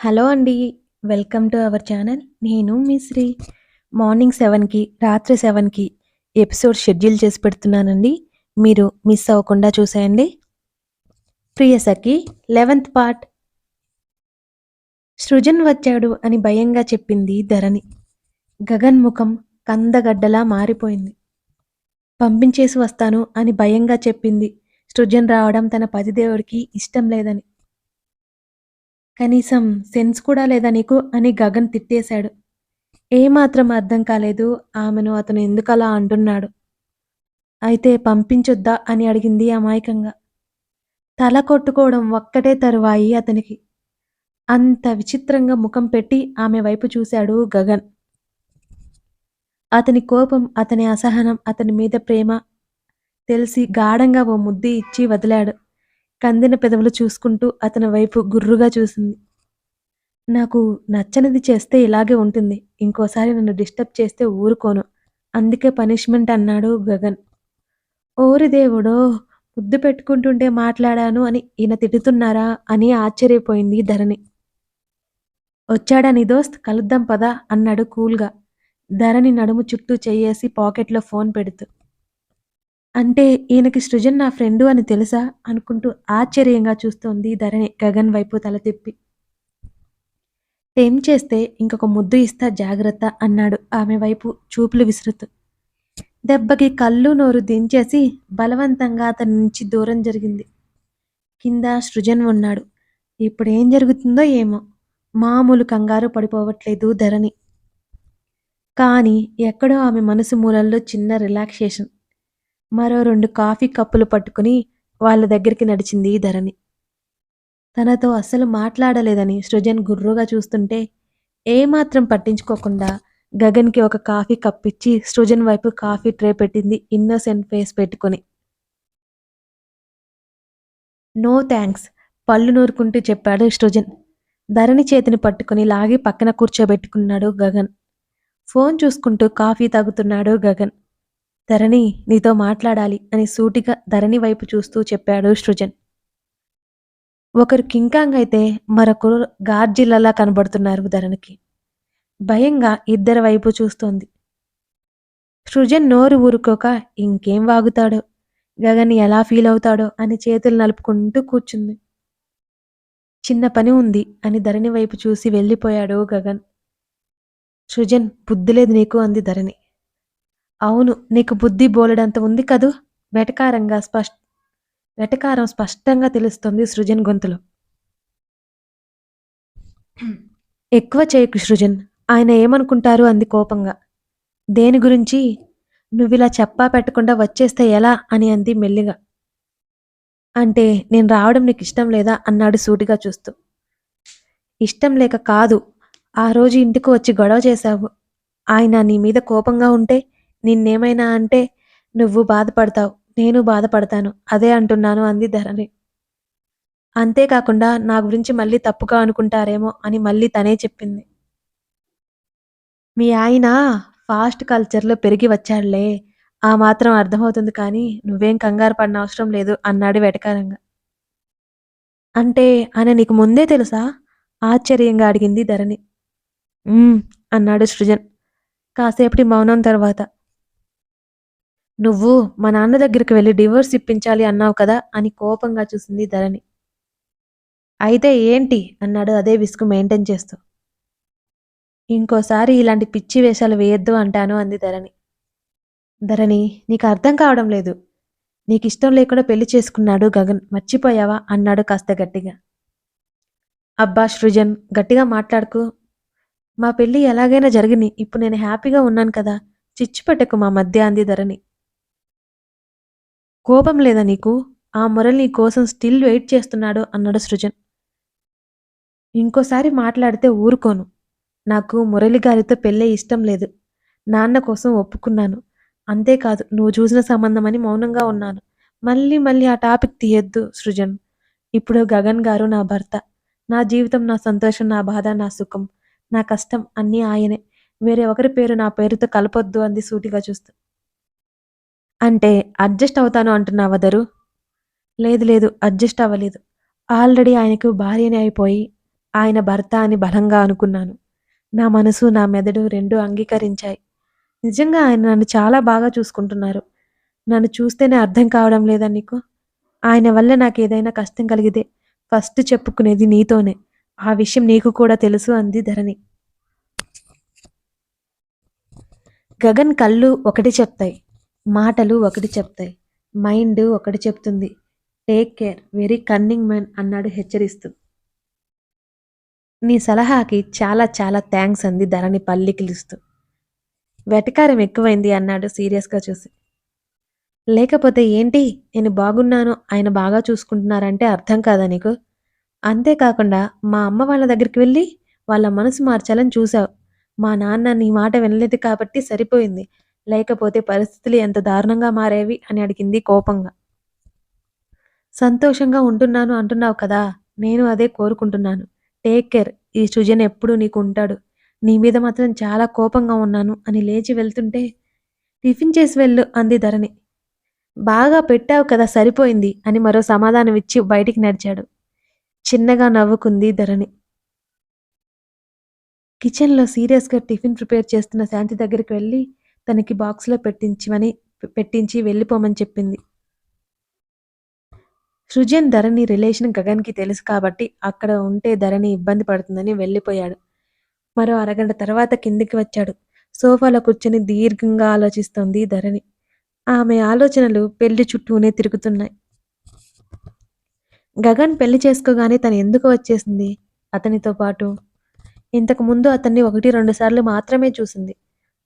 Hello అండి. Welcome to our channel. నేను మీ శ్రీ. మార్నింగ్ సెవెన్కి రాత్రి సెవెన్కి ఎపిసోడ్ షెడ్యూల్ చేసి పెడుతున్నానండి. మీరు మిస్ అవ్వకుండా చూసేయండి. ప్రియసఖి 11థ్ పార్ట్. సృజన్ వచ్చాడు అని భయంగా చెప్పింది ధరణి. గగన్ ముఖం కందగడ్డలా మారిపోయింది. పంపించేసి వస్తాను అని భయంగా చెప్పింది. సృజన్ రావడం తన పతిదేవుడికి ఇష్టం లేదని. కనీసం సెన్స్ కూడా లేదా నీకు అని గగన్ తిట్టేశాడు. ఏమాత్రం అర్థం కాలేదు ఆమెను అతను ఎందుకలా అంటున్నాడు. అయితే పంపించొద్దా అని అడిగింది అమాయకంగా. తల కొట్టుకోవడం ఒక్కటే తరువాయి అతనికి. అంత విచిత్రంగా ముఖం పెట్టి ఆమె వైపు చూశాడు గగన్. అతని కోపం, అతని అసహనం, అతని మీద ప్రేమ తెలిసి గాఢంగా ఓ ముద్ది ఇచ్చి వదిలాడు. కందిన పెదవులు చూసుకుంటూ అతని వైపు గుర్రుగా చూసింది. నాకు నచ్చనిది చేస్తే ఇలాగే ఉంటుంది. ఇంకోసారి నన్ను డిస్టర్బ్ చేస్తే ఊరుకోను. అందుకే పనిష్మెంట్ అన్నాడు గగన్. ఓరి దేవుడో! ముద్దు పెట్టుకుంటుంటే మాట్లాడాను అని ఈయన తిడుతున్నారా అని ఆశ్చర్యపోయింది ధరణి. వచ్చాడా నీ దోస్త్ కలుద్దాం పదా అన్నాడు కూల్గా. ధరణి నడుము చుట్టూ చెయ్యేసి పాకెట్లో ఫోన్ పెడుతూ. అంటే ఈయనకి సృజన్ నా ఫ్రెండు అని తెలుసా అనుకుంటూ ఆశ్చర్యంగా చూస్తోంది ధరణి గగన్ వైపు తల తిప్పి. ఏం చేస్తే ఇంకొక ముద్దు ఇస్తా జాగ్రత్త అన్నాడు ఆమె వైపు చూపులు విసురుతూ. దెబ్బకి కళ్ళు నోరు దించేసి బలవంతంగా అతని నుంచి దూరం జరిగింది. కింద సృజన్ ఉన్నాడు. ఇప్పుడు ఏం జరుగుతుందో ఏమో! మామూలు కంగారు పడిపోవట్లేదు ధరణి. కానీ ఎక్కడో ఆమె మనసు మూలల్లో చిన్న రిలాక్సేషన్. మరో రెండు కాఫీ కప్పులు పట్టుకుని వాళ్ళ దగ్గరికి నడిచింది ధరణి. తనతో అస్సలు మాట్లాడలేదని సృజన్ గుర్రుగా చూస్తుంటే ఏమాత్రం పట్టించుకోకుండా గగన్కి ఒక కాఫీ కప్పిచ్చి సృజన్ వైపు కాఫీ ట్రే పెట్టింది ఇన్నోసెంట్ ఫేస్ పెట్టుకుని. నో థ్యాంక్స్ పళ్ళు నూరుకుంటూ చెప్పాడు సృజన్. ధరణి చేతిని పట్టుకుని లాగి పక్కన కూర్చోబెట్టుకున్నాడు గగన్. ఫోన్ చూసుకుంటూ కాఫీ తాగుతున్నాడు గగన్. ధరణి నీతో మాట్లాడాలి అని సూటిగా ధరణి వైపు చూస్తూ చెప్పాడు సృజన్. ఒకరు కింకాంగ్ అయితే మరొకరు గార్జిల్లలా కనబడుతున్నారు ధరణికి. భయంగా ఇద్దరి వైపు చూస్తోంది. సృజన్ నోరు ఊరుకోక ఇంకేం వాగుతాడో, గగన్ ఎలా ఫీల్ అవుతాడో అని చేతులు నలుపుకుంటూ కూర్చుంది. చిన్న పని ఉంది అని ధరణి వైపు చూసి వెళ్ళిపోయాడు గగన్. సృజన్ బుద్ధి లేదు నీకు అంది ధరణి. అవును నీకు బుద్ధి బోలెడంత ఉంది కదూ వెటకారంగా స్పష్ట వెటకారం స్పష్టంగా తెలుస్తుంది సృజన్ గొంతులో. ఎక్కువ చేయకు సృజన్ ఆయన ఏమనుకుంటారు అంది కోపంగా. దేని గురించి? నువ్విలా చెప్పా పెట్టకుండా వచ్చేస్తే ఎలా అని అంది మెల్లిగా. అంటే నేను రావడం నీకు ఇష్టం లేదా అన్నాడు సూటిగా చూస్తూ. ఇష్టం లేక కాదు ఆ రోజు ఇంటికి వచ్చి గొడవ చేశావు. ఆయన నీ మీద కోపంగా ఉంటే నిన్నేమైనా అంటే నువ్వు బాధపడతావు నేను బాధపడతాను అదే అంటున్నాను అంది ధరణి. అంతేకాకుండా నా గురించి మళ్ళీ తప్పుగా అనుకుంటారేమో అని మళ్ళీ తనే చెప్పింది. మీ ఆయన ఫాస్ట్ కల్చర్లో పెరిగి వచ్చాడులే ఆ మాత్రం అర్థమవుతుంది కానీ నువ్వేం కంగారు పడిన అవసరం లేదు అన్నాడు వెటకారంగా. అంటే ఆయన నీకు ముందే తెలుసా? ఆశ్చర్యంగా అడిగింది ధరణి. అన్నాడు సృజన్ కాసేపటి మౌనం తర్వాత. నువ్వు మా నాన్న దగ్గరికి వెళ్ళి డివోర్స్ ఇప్పించాలి అన్నావు కదా అని కోపంగా చూసింది ధరణి. అయితే ఏంటి అన్నాడు అదే విసుగు మెయింటైన్ చేస్తూ. ఇంకోసారి ఇలాంటి పిచ్చి వేషాలు వేయొద్దు అంటాను అంది ధరణి. ధరణి నీకు అర్థం కావడం లేదు. నీకిష్టం లేకుండా పెళ్ళి చేసుకున్నాడు గగన్ మర్చిపోయావా అన్నాడు కాస్త గట్టిగా. అబ్బా సృజన్ గట్టిగా మాట్లాడుకు మా పెళ్ళి ఎలాగైనా జరిగిని ఇప్పుడు నేను హ్యాపీగా ఉన్నాను కదా చిచ్చు పెట్టకు మా మధ్య అంది ధరణి. కోపం లేదా నీకు? ఆ మురళి నీ కోసం స్టిల్ వెయిట్ చేస్తున్నాడు అన్నాడు సృజన్. ఇంకోసారి మాట్లాడితే ఊరుకోను. నాకు మురళి గారితో పెళ్ళే ఇష్టం లేదు. నాన్న కోసం ఒప్పుకున్నాను. అంతేకాదు నువ్వు చూసిన సంబంధమని మౌనంగా ఉన్నాను. మళ్ళీ మళ్ళీ ఆ టాపిక్ తీయొద్దు సృజన్. ఇప్పుడు గగన్ గారు నా భర్త. నా జీవితం, నా సంతోషం, నా బాధ, నా సుఖం, నా కష్టం అన్నీ ఆయనే. వేరే ఒకరి పేరు నా పేరుతో కలపొద్దు అంది సూటిగా చూస్తూ. అంటే అడ్జస్ట్ అవుతాను అంటున్నావా దరు లేదు లేదు అడ్జస్ట్ అవ్వలేదు. ఆల్రెడీ ఆయనకు భార్యనే అయిపోయి ఆయన భర్త అని బలంగా అనుకున్నాను. నా మనసు నా మెదడు రెండు అంగీకరించాయి. నిజంగా ఆయన నన్ను చాలా బాగా చూసుకుంటున్నారు. నన్ను చూస్తేనే అర్థం కావడం లేదా నీకు? ఆయన వల్ల నాకు ఏదైనా కష్టం కలిగితే ఫస్ట్ చెప్పుకునేది నీతోనే. ఆ విషయం నీకు కూడా తెలుసు అంది ధరణి. గగన్ కళ్ళు ఒకటి చెప్తాయి. మాటలు ఒకటి చెప్తాయి. మైండ్ ఒకటి చెప్తుంది. Take care very cunning man అన్నాడు హెచ్చరిస్తూ. నీ సలహాకి చాలా చాలా థ్యాంక్స్ అంది ధరణి పల్లికిలిస్తూ వెటకారం ఎక్కువైంది అన్నాడు సీరియస్గా చూసి. లేకపోతే ఏంటి? నేను బాగున్నాను ఆయన బాగా చూసుకుంటున్నారంటే అర్థం కాదా నీకు? అంతేకాకుండా మా అమ్మ వాళ్ళ దగ్గరికి వెళ్ళి వాళ్ళ మనసు మార్చాలని చూశావు మా నాన్న నీ మాట వినలేదు కాబట్టి సరిపోయింది. లేకపోతే పరిస్థితులు ఎంత దారుణంగా మారేవి అని అడిగింది కోపంగా. సంతోషంగా ఉంటున్నాను అంటున్నావు కదా నేను అదే కోరుకుంటున్నాను. Take care. ఈ సృజన్ ఎప్పుడూ నీకు ఉంటాడు. నీ మీద మాత్రం చాలా కోపంగా ఉన్నాను అని లేచి వెళ్తుంటే టిఫిన్ చేసి వెళ్ళు అంది ధరణి. బాగా పెట్టావు కదా సరిపోయింది అని మరో సమాధానం ఇచ్చి బయటికి నడిచాడు. చిన్నగా నవ్వుకుంది ధరణి. కిచెన్లో సీరియస్గా టిఫిన్ ప్రిపేర్ చేస్తున్న శాంతి దగ్గరికి వెళ్ళి తనకి బాక్స్లో పెట్టించమని పెట్టించి వెళ్ళిపోమని చెప్పింది. సృజన్ ధరణి రిలేషన్ గగన్కి తెలుసు కాబట్టి అక్కడ ఉంటే ధరణి ఇబ్బంది పడుతుందని వెళ్ళిపోయాడు. మరో అరగంట తర్వాత కిందికి వచ్చాడు. సోఫాలో కూర్చొని దీర్ఘంగా ఆలోచిస్తోంది ధరణి. ఆమె ఆలోచనలు పెళ్ళి చుట్టూనే తిరుగుతున్నాయి. గగన్ పెళ్ళి చేసుకోగానే తను ఎందుకు వచ్చేసింది? అతనితో పాటు ఇంతకు ముందు అతన్ని ఒకటి రెండు సార్లు మాత్రమే చూసింది.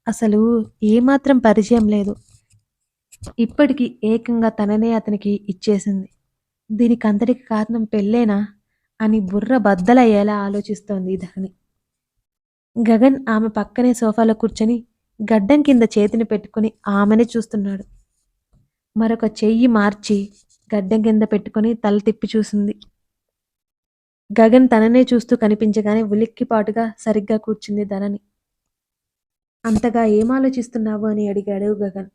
అసలు ఏమాత్రం పరిచయం లేదు. ఇప్పటికి ఏకంగా తననే అతనికి ఇచ్చేసింది. దీనికి అంతటికి కారణం పెళ్ళేనా? అని బుర్ర బద్దలయ్యేలా ఆలోచిస్తోంది ధరణి. గగన్ ఆమె పక్కనే సోఫాలో కూర్చొని గడ్డం కింద చేతిని పెట్టుకుని ఆమెనే చూస్తున్నాడు. మరొక చెయ్యి మార్చి గడ్డం కింద పెట్టుకుని తల తిప్పి చూసింది. గగన్ తననే చూస్తూ కనిపించగానే ఉలిక్కిపాటుగా సరిగ్గా కూర్చుంది ధనని అంతగా ఏం ఆలోచిస్తున్నావు అని అడిగాడు గగన్.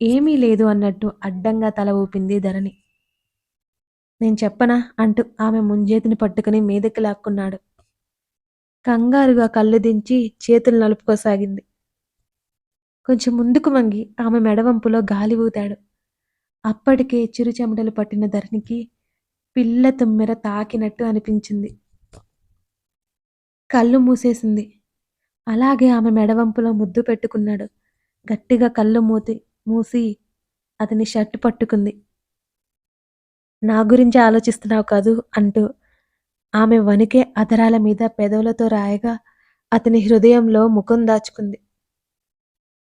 ఏమీ లేదు అన్నట్టు అడ్డంగా తల ఊపింది ధరణి. నేను చెప్పనా అంటూ ఆమె ముంజేతిని పట్టుకుని మీదకి లాక్కున్నాడు. కంగారుగా కళ్ళు దించి చేతులు నలుపుకోసాగింది. కొంచెం ముందుకు వంగి ఆమె మెడవంపులో గాలి ఊతాడు అప్పటికే చిరు చెమటలు పట్టిన ధరణికి పిల్ల తుమ్మెర తాకినట్టు అనిపించింది. కళ్ళు మూసేసింది. అలాగే ఆమె మెడవంపులో ముద్దు పెట్టుకున్నాడు. గట్టిగా కళ్ళు మూతి మూసి అతని షర్టు పట్టుకుంది. నా గురించి ఆలోచిస్తున్నావు కదూ అంటూ ఆమె వణికే అధరాల మీద పెదవులతో రాయగా అతని హృదయంలో ముఖం దాచుకుంది.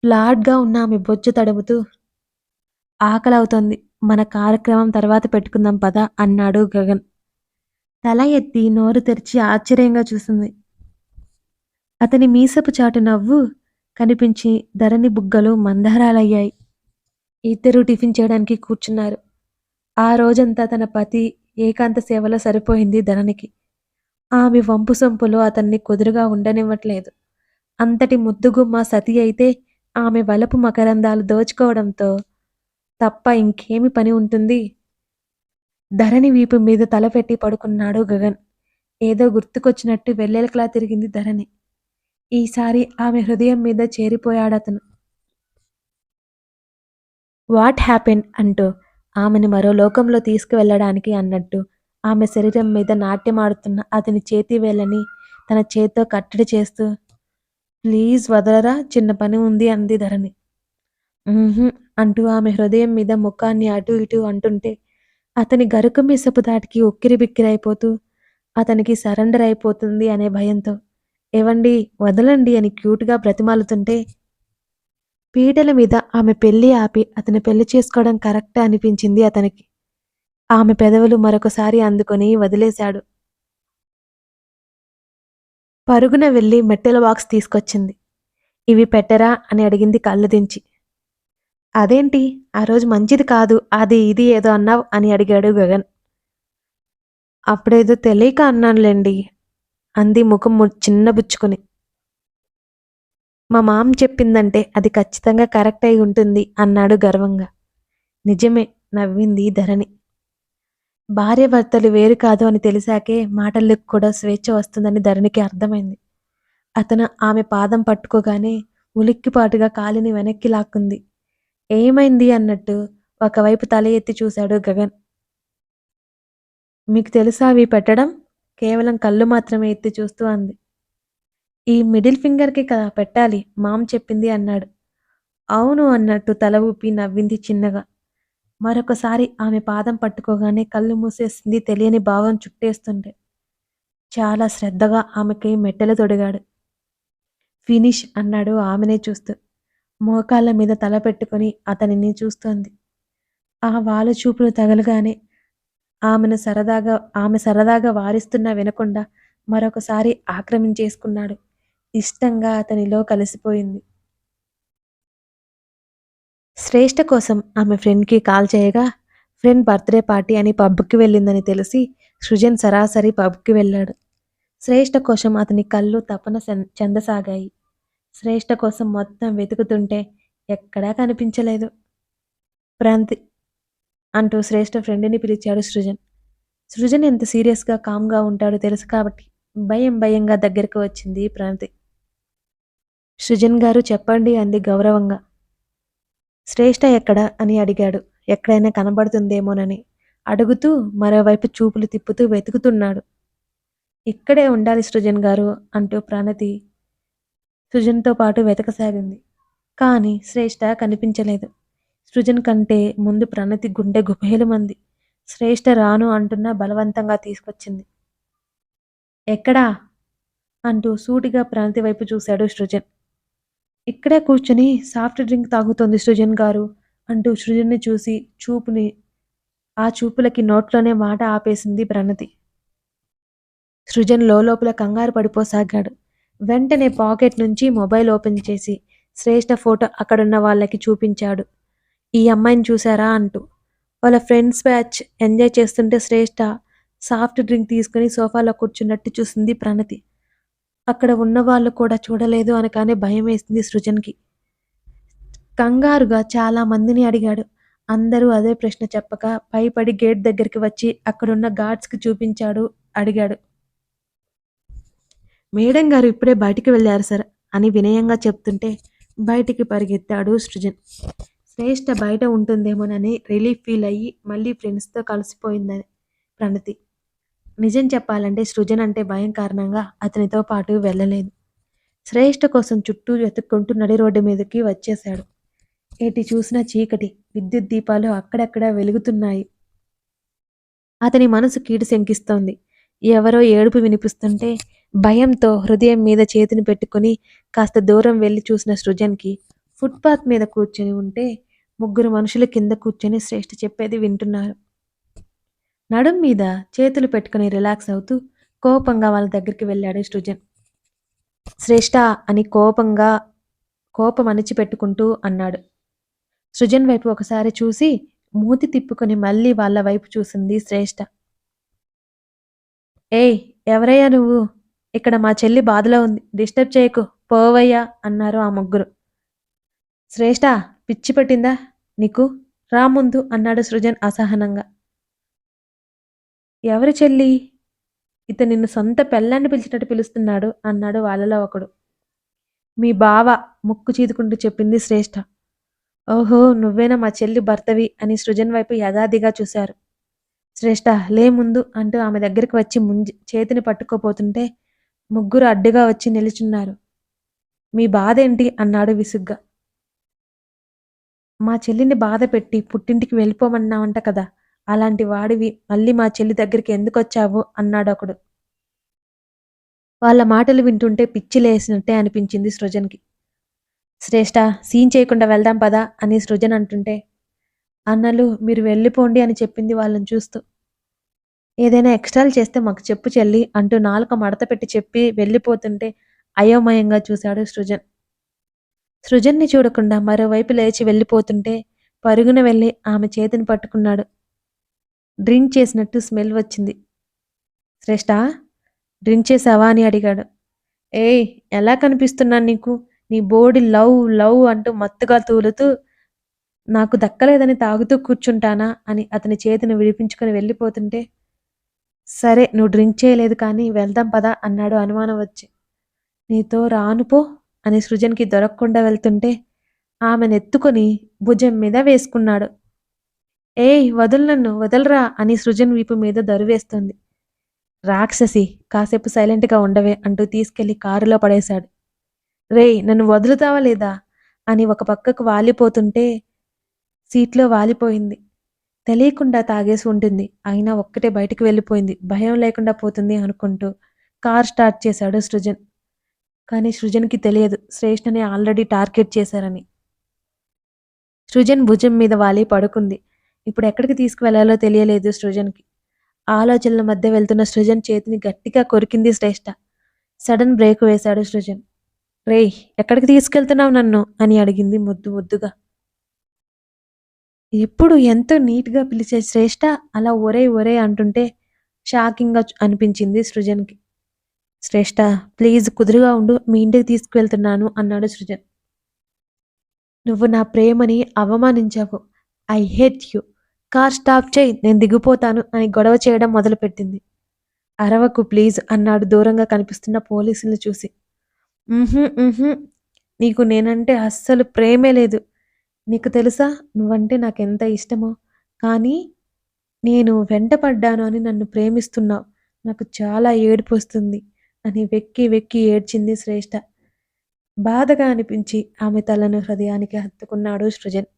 ఫ్లాట్గా ఉన్న ఆమె బొజ్జు తడుముతూ ఆకలవుతోంది. మన కార్యక్రమం తర్వాత పెట్టుకుందాం పదా అన్నాడు గగన్. తల ఎత్తి నోరు తెరిచి ఆశ్చర్యంగా చూసింది. అతని మీసపు చాటు నవ్వు కనిపించి ధరణి బుగ్గలు మందహరాలయ్యాయి. ఇద్దరూ టిఫిన్ చేయడానికి కూర్చున్నారు. ఆ రోజంతా తన పతి ఏకాంత సేవలో సరిపోయింది ధరణికి. ఆమె వంపు సొంపులో అతన్ని కుదురుగా ఉండనివ్వట్లేదు. అంతటి ముద్దుగుమ్మ సతి అయితే ఆమె వలపు మకరందాలు దోచుకోవడంతో తప్ప ఇంకేమి పని ఉంటుంది? ధరణి వీపు మీద తల పెట్టి పడుకున్నాడు గగన్. ఏదో గుర్తుకొచ్చినట్టు వెల్లెలకలా తిరిగింది ధరణి. ఈసారి ఆమె హృదయం మీద చేరిపోయాడతను వాట్ హ్యాపెన్ అంటూ ఆమెను మరో లోకంలో తీసుకువెళ్ళడానికి అన్నట్టు ఆమె శరీరం మీద నాట్యమాడుతున్న అతని చేతి వేళ్ళని తన చేత్తో కట్టడి చేస్తూ ప్లీజ్ వదలరా చిన్న పని ఉంది అంది ధరణి. అంటూ ఆమె హృదయం మీద ముఖాన్ని అటు ఇటు అంటుంటే అతని గరుకు మీసపు దాటికి ఉక్కిరి బిక్కిరైపోతూ అతనికి సరెండర్ అయిపోతుంది అనే భయంతో ఏవండి వదలండి అని క్యూట్గా బ్రతిమాలుతుంటే పీటల మీద ఆమె పెళ్ళి ఆపి అతని పెళ్ళి చేసుకోవడం కరెక్ట్ అనిపించింది అతనికి. ఆమె పెదవులు మరొకసారి అందుకొని వదిలేశాడు. పరుగున వెళ్ళి మెట్టెల బాక్స్ తీసుకొచ్చింది. ఇవి పెట్టరా? అని అడిగింది కళ్ళు దించి. అదేంటి? ఆ రోజు మంచిది కాదు అది ఇది ఏదో అన్నావు? అని అడిగాడు గగన్. అప్పుడేదో తెలియక అన్నానులేండి అంది ముఖం ము- చిన్నబుచ్చుకొని మా మామ చెప్పిందంటే అది ఖచ్చితంగా కరెక్ట్ అయి ఉంటుంది అన్నాడు గర్వంగా నిజమే నవ్వింది ధరణి భార్యాభర్తలు వేరు కాదు అని తెలిసాకే మాటలకు కూడా స్వేచ్ఛ వస్తుందని ధరణికి అర్థమైంది. అతను ఆమె పాదం పట్టుకోగానే ఉలిక్కిపాటుగా కాలిని వెనక్కి లాక్కుంది. ఏమైంది అన్నట్టు ఒకవైపు తల ఎత్తి చూశాడు గగన్. మీకు తెలుసా అవి పెట్టడం? కేవలం కళ్ళు మాత్రమే ఎత్తి చూస్తూ అంది. ఈ మిడిల్ ఫింగర్‌కి కదా పెట్టాలి మామ్ చెప్పింది అన్నాడు. అవును అన్నట్టు తల ఊపి నవ్వింది చిన్నగా. మరొకసారి ఆమె పాదం పట్టుకోగానే కళ్ళు మూసేసింది తెలియని భావం చుట్టేస్తుంటే. చాలా శ్రద్ధగా ఆమెకి మెట్టెలు తొడిగాడు. ఫినిష్ అన్నాడు ఆమెనే చూస్తూ. మోకాళ్ళ మీద తల పెట్టుకొని అతనిని చూస్తోంది. ఆ వాలు చూపులు తగలగానే ఆమెను సరదాగా ఆమె సరదాగా వారిస్తున్నా వినకుండా మరొకసారి ఆక్రమించేసుకున్నాడు. ఇష్టంగా అతనిలో కలిసిపోయింది. శ్రేష్ఠ కోసం ఆమె ఫ్రెండ్‌కి కాల్ చేయగా ఫ్రెండ్ బర్త్‌డే పార్టీ అని పబ్‌కి వెళ్ళిందని తెలిసి సృజన్ సరాసరి పబ్‌కి వెళ్ళాడు. శ్రేష్ఠ కోసం అతని కళ్ళు తపన చెందసాగాయి. శ్రేష్ఠ కోసం మొత్తం వెతుకుతుంటే ఎక్కడా కనిపించలేదు. ప్రాంతి అంటూ శ్రేష్ఠ ఫ్రెండ్‌ని పిలిచాడు సృజన్. సృజన్ ఎంత సీరియస్‌గా, కామ్‌గా ఉంటాడో తెలుసు కాబట్టి భయం భయంగా దగ్గరకు వచ్చింది ప్రణతి. సృజన్ గారు చెప్పండి అంది గౌరవంగా. శ్రేష్ఠ ఎక్కడ అని అడిగాడు. ఎక్కడైనా కనబడుతుందేమోనని. అడుగుతూ మరోవైపు చూపులు తిప్పుతూ వెతుకుతున్నాడు. ఇక్కడే ఉండాలి సృజన్ గారు అంటూ ప్రణతి సృజన్‌తో పాటు వెతకసాగింది. కానీ శ్రేష్ఠ కనిపించలేదు. సృజన్ కంటే ముందు ప్రణతి గుండె గుభేలుమంది. శ్రేష్ఠ రాను అంటున్నా బలవంతంగా తీసుకొచ్చింది. ఎక్కడా? అంటూ సూటిగా ప్రణతి వైపు చూశాడు సృజన్. ఇక్కడే కూర్చొని సాఫ్ట్ డ్రింక్ తాగుతోంది సృజన్ గారు అంటూ సృజన్ని చూసి చూపుని ఆ చూపులకి నోట్లోనే మాట ఆపేసింది ప్రణతి. సృజన్ లోలోపల కంగారు పడిపోసాగాడు. వెంటనే పాకెట్ నుంచి మొబైల్ ఓపెన్ చేసి శ్రేష్ఠ ఫోటో అక్కడున్న వాళ్ళకి చూపించాడు. ఈ అమ్మాయిని చూశారా అంటూ. వాళ్ళ ఫ్రెండ్స్ బ్యాచ్ ఎంజాయ్ చేస్తుంటే శ్రేష్ఠ సాఫ్ట్ డ్రింక్ తీసుకుని సోఫాలో కూర్చున్నట్టు చూసింది ప్రణతి. అక్కడ ఉన్నవాళ్ళు కూడా చూడలేదు అనగానే భయమేసింది సృజన్‌కి. కంగారుగా చాలా మందిని అడిగాడు. అందరూ అదే ప్రశ్న చెప్పక పైపడి గేట్ దగ్గరికి వచ్చి అక్కడున్న గార్డ్స్‌కి చూపించాడు అడిగాడు. మేడం గారు ఇప్పుడే బయటికి వెళ్ళారు సార్ అని వినయంగా చెప్తుంటే బయటికి పరిగెత్తాడు సృజన్. శ్రేష్ఠ బయట ఉంటుందేమోనని రిలీఫ్ ఫీల్ అయ్యి మళ్ళీ ఫ్రెండ్స్‌తో కలిసిపోయిందని ప్రణతి. నిజం చెప్పాలంటే సృజన్ అంటే భయం కారణంగా అతనితో పాటు వెళ్ళలేదు. శ్రేష్ఠ కోసం చుట్టూ వెతుక్కుంటూ నడి రోడ్డు మీదకి వచ్చేశాడు. ఏటి చూసిన చీకటి. విద్యుత్ దీపాలు అక్కడక్కడా వెలుగుతున్నాయి. అతని మనసు కీడు శంకిస్తోంది. ఎవరో ఏడుపు వినిపిస్తుంటే భయంతో హృదయం మీద చేతిని పెట్టుకుని కాస్త దూరం వెళ్ళి చూసిన సృజన్‌కి ఫుట్‌పాత్ మీద కూర్చొని ఉంటే ముగ్గురు మనుషులు కింద కూర్చొని శ్రేష్ఠ చెప్పేది వింటున్నారు. నడుం మీద చేతులు పెట్టుకుని రిలాక్స్ అవుతూ కోపంగా వాళ్ళ దగ్గరికి వెళ్ళాడు సృజన్. శ్రేష్ఠ అని కోపంగా కోపం అణిచిపెట్టుకుంటూ అన్నాడు. సృజన్ వైపు ఒకసారి చూసి మూతి తిప్పుకొని మళ్ళీ వాళ్ళ వైపు చూసింది శ్రేష్ఠ. ఏయ్! ఎవరయ్యా నువ్వు? ఇక్కడ మా చెల్లి బాధలో ఉంది. డిస్టర్బ్ చేయకు. పోవయ్యా అన్నారు ఆ ముగ్గురు. శ్రేష్ఠ పిచ్చి పట్టిందా నీకు? రా ముందు అన్నాడు సృజన్ అసహనంగా. ఎవరి చెల్లి? ఇతను నిన్ను సొంత పెళ్ళాన్ని పిలిచినట్టు పిలుస్తున్నాడు అన్నాడు వాళ్ళలో ఒకడు. మీ బావ ముక్కు చీదుకుంటూ చెప్పింది శ్రేష్ఠ. ఓహో! నువ్వేనా మా చెల్లి భర్తవి అని సృజన్ వైపు యగాదిగా చూశారు. శ్రేష్ఠ లే ముందు అంటూ ఆమె దగ్గరికి వచ్చి ముంజ్ చేతిని పట్టుకోపోతుంటే ముగ్గురు అడ్డుగా వచ్చి నిలుచున్నారు. మీ బాధేంటి? అన్నాడు విసుగ్గా. మా చెల్లిని బాధ పెట్టి పుట్టింటికి వెళ్ళిపోమన్నావంట కదా! అలాంటి వాడివి మళ్ళీ మా చెల్లి దగ్గరికి ఎందుకొచ్చావు? అన్నాడొకడు. వాళ్ళ మాటలు వింటుంటే పిచ్చి లేసినట్టే అనిపించింది సృజన్‌కి. శ్రేష్ఠ సీన్ చేయకుండా వెళ్దాం పదా అని సృజన్ అంటుంటే అన్నలు మీరు వెళ్ళిపోండి అని చెప్పింది వాళ్ళని చూస్తూ. ఏదైనా ఎక్స్ట్రాలు చేస్తే మాకు చెప్పు చెల్లి అంటూ నాలుక మడత పెట్టి చెప్పి వెళ్ళిపోతుంటే అయోమయంగా చూశాడు సృజన్. సృజన్ని చూడకుండా మరోవైపు లేచి వెళ్ళిపోతుంటే పరుగున వెళ్ళి ఆమె చేతిని పట్టుకున్నాడు. డ్రింక్ చేసినట్టు స్మెల్ వచ్చింది. శ్రేష్ఠ డ్రింక్ చేసావా అని అడిగాడు. ఏయ్! ఎలా కనిపిస్తున్నాను నీకు? నీ బోడి లవ్ లవ్ అంటూ మత్తుగా తూలుతూ నాకు దక్కలేదని తాగుతూ కూర్చుంటానా అని అతని చేతిని విడిపించుకొని వెళ్ళిపోతుంటే సరే నువ్వు డ్రింక్ చేయలేదు కానీ వెళ్దాం పదా అన్నాడు అనుమానం వచ్చి నీతో రానుపో అని సృజన్కి దొరకకుండా వెళ్తుంటే ఆమెనెత్తుకొని భుజం మీద వేసుకున్నాడు. ఏయ్ వదులు నన్ను వదలరా అని సృజన్ వీపు మీద దరువేస్తుంది రాక్షసి కాసేపు సైలెంట్గా ఉండవే అంటూ తీసుకెళ్ళి కారులో పడేశాడు. రేయ్ నన్ను వదులుతావా లేదా? అని ఒక పక్కకు వాలిపోతుంటే సీట్లో వాలిపోయింది. తెలియకుండా తాగేసి ఉంటుంది. అయినా ఒక్కటే బయటికి వెళ్ళిపోయింది. భయం లేకుండా పోతుంది అనుకుంటూ కార్ స్టార్ట్ చేశాడు సృజన్. కానీ సృజన్కి తెలియదు. శ్రేష్ఠని ఆల్రెడీ టార్గెట్ చేశారని. సృజన్ భుజం మీద వాలి పడుకుంది. ఇప్పుడు ఎక్కడికి తీసుకువెళ్ళాలో తెలియలేదు సృజన్కి. ఆలోచనల మధ్య వెళ్తున్న సృజన్ చేతిని గట్టిగా కొరికింది శ్రేష్ఠ సడన్ బ్రేక్ వేశాడు సృజన్. రేయ్ ఎక్కడికి తీసుకెళ్తున్నావు నన్ను? అని అడిగింది ముద్దు ముద్దుగా. ఎప్పుడు ఎంతో నీట్గా పిలిచే శ్రేష్ఠ అలా ఒరే ఒరే అంటుంటే షాకింగ్గా అనిపించింది సృజన్కి. శ్రేష్ఠ ప్లీజ్ కుదురుగా ఉండు మీ ఇంటికి తీసుకువెళ్తున్నాను అన్నాడు సృజన్. నువ్వు నా ప్రేమని అవమానించావు. I hate you. Car stop చేయి నేను దిగిపోతాను అని గొడవ చేయడం మొదలుపెట్టింది. అరవకు ప్లీజ్ అన్నాడు దూరంగా కనిపిస్తున్న పోలీసులు చూసి. నీకు నేనంటే అస్సలు ప్రేమే లేదు. నీకు తెలుసా నువ్వంటే నాకు ఎంత ఇష్టమో? కానీ నేను వెంటపడ్డాను అని నన్ను ప్రేమిస్తున్నావు. నాకు చాలా ఏడుపు వస్తుంది. అని వెక్కి వెక్కి ఏడ్చింది శ్రేష్ఠ బాధగా అనిపించి ఆమె తలను హృదయానికి హత్తుకున్నాడు సృజన్.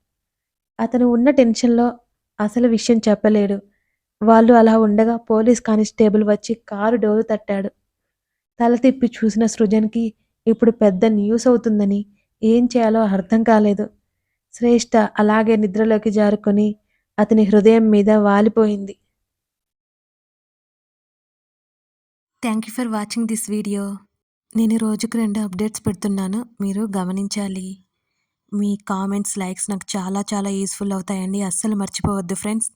అతను ఉన్న టెన్షన్లో అసలు విషయం చెప్పలేడు. వాళ్ళు అలా ఉండగా పోలీస్ కానిస్టేబుల్ వచ్చి కారు డోరు తట్టాడు. తల తిప్పి చూసిన సృజన్కి ఇప్పుడు పెద్ద న్యూస్ అవుతుందని ఏం చేయాలో అర్థం కాలేదు. శ్రేష్ఠ అలాగే నిద్రలోకి జారుకొని అతని హృదయం మీద వాలిపోయింది. Thank you for watching this video నేను రోజుకు రెండు అప్డేట్స్ పెడుతున్నాను. మీరు గమనించాలి. మీ కామెంట్స్ లైక్స్ నాకు చాలా చాలా యూస్ఫుల్ అవుతాయండి. అస్సలు మర్చిపోవద్దు ఫ్రెండ్స్